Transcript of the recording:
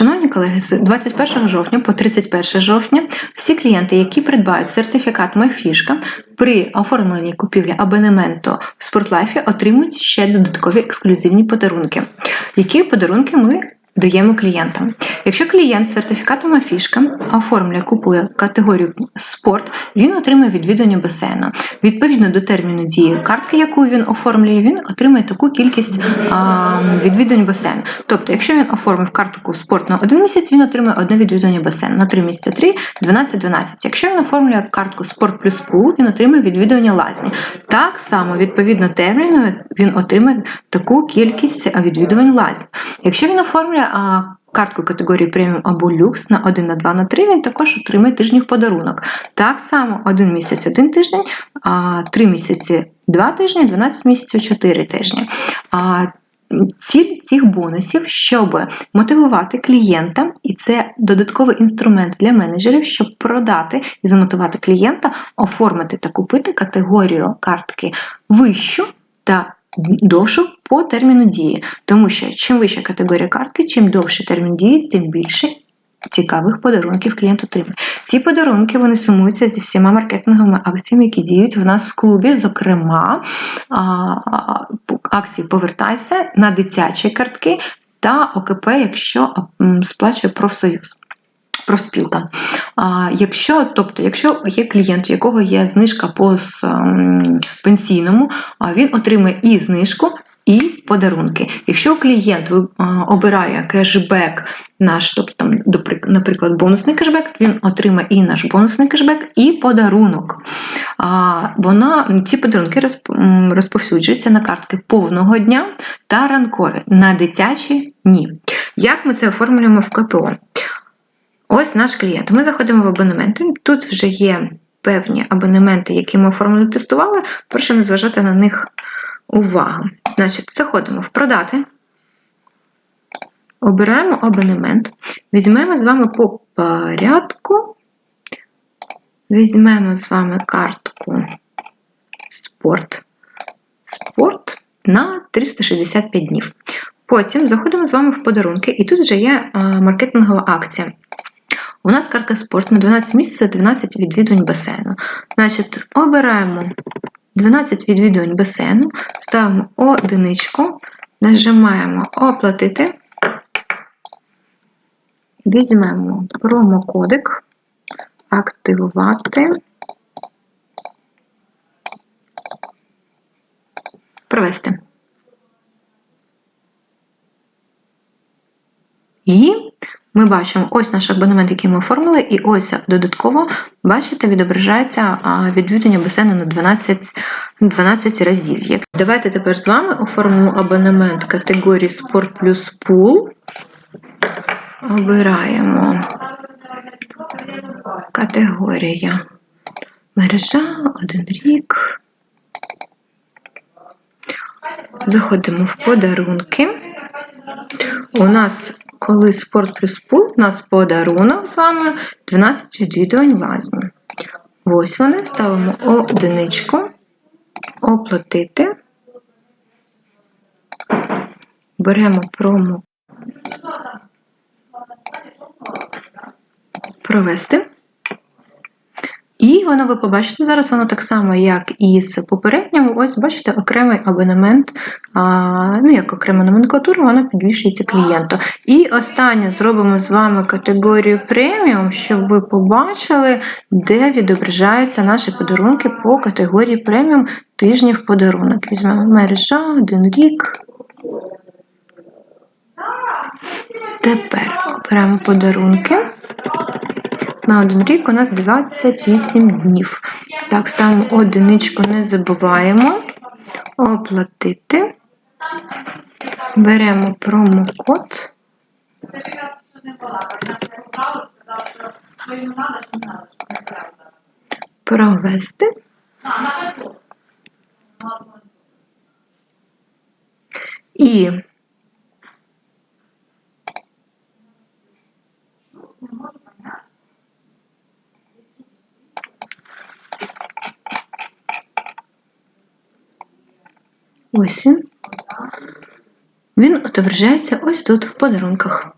Шановні колеги, з 21 жовтня по 31 жовтня всі клієнти, які придбають сертифікат «Майфішка» при оформленні купівлі абонементу в Спортлайфі, отримують ще додаткові ексклюзивні подарунки. Які подарунки ми даємо клієнтам? Якщо клієнт з сертифікатом «Афішка» оформлює, купує категорію спорт, він отримує відвідування басейну. Відповідно до терміну дії картки, яку він оформлює, він отримує таку кількість а, відвідувань басейну. Тобто, якщо він оформив картку спорт на один місяць, він отримує одне відвідування басейну. На три місяці 3, 12, 12. Якщо він оформлює картку спорт плюс пул, він отримує відвідування лазні. Так само, відповідно терміну, він отримує таку кількість відвідувань лазні. Якщо він оформлює а, картку категорії преміум або люкс на 1, на 2, на 3, він також отримає тижнів подарунок. Так само один місяць, один тиждень, а, 3 місяці, 2 тижні, 12 місяців, 4 тижні. Ціль цих бонусів, щоб мотивувати клієнта, і це додатковий інструмент для менеджерів, щоб продати і замотивувати клієнта, оформити та купити категорію картки вищу та довшу по терміну дії. Тому що чим вища категорія картки, чим довший термін дії, тим більше цікавих подарунків клієнт отримує. Ці подарунки вони сумуються зі всіма маркетинговими акціями, які діють в нас в клубі. Зокрема, акції Повертайся на дитячі картки та ОКП, якщо сплачує профсоюз. Профспілка. А, Якщо тобто, якщо є клієнт, у якого є знижка по пенсійному, він отримає і знижку, і подарунки. Якщо клієнт обирає кешбек наш, тобто, там, наприклад, бонусний кешбек, він отримає і наш бонусний кешбек, і подарунок. А, вона, Ці подарунки розповсюджуються на картки повного дня та ранкові, на дитячі ні. Як ми це оформлюємо в КПО? Ось наш клієнт. Ми заходимо в абонементи. Тут вже є певні абонементи, які ми оформили, тестували. Прошу не зважати на них увагу. Значить, заходимо в продати, обираємо абонемент, візьмемо з вами по порядку, візьмемо з вами картку спорт, спорт на 365 днів. Потім заходимо з вами в подарунки, і тут вже є маркетингова акція. У нас картка спорт на 12 місяців, 12 відвідувань басейну. Значить, обираємо 12 відвідувань басейну, ставимо одиничку, нажимаємо Оплатити, візьмемо промокодик, активувати, провести. І ми бачимо ось наш абонемент, який ми оформили, і ось додатково, бачите, відображається відвідування басейну на 12 12 разів. Давайте тепер з вами оформимо абонемент категорії Спорт плюс пул. Обираємо категорія мережа, один рік. Заходимо в подарунки. У нас коли спорт плюс пул, у нас подарунок з вами 12 відвідувань лазні. Ось вони, ставимо одиничку, оплатити, беремо промо, провести. Воно ви побачите зараз, воно так само, як і з попереднім, ось бачите, окремий абонемент, а, ну як окрема номенклатура, вона підвішується клієнту. І останнє зробимо з вами категорію преміум, щоб ви побачили, де відображаються наші подарунки по категорії преміум тижнів подарунок. Візьмемо мережа, один рік. Тепер беремо подарунки. На один рік у нас 28 днів. Так, ставимо одиничку, не забуваємо. Оплатити. Беремо промокод. Провести. І Ось він. Він отображається ось тут в подарунках.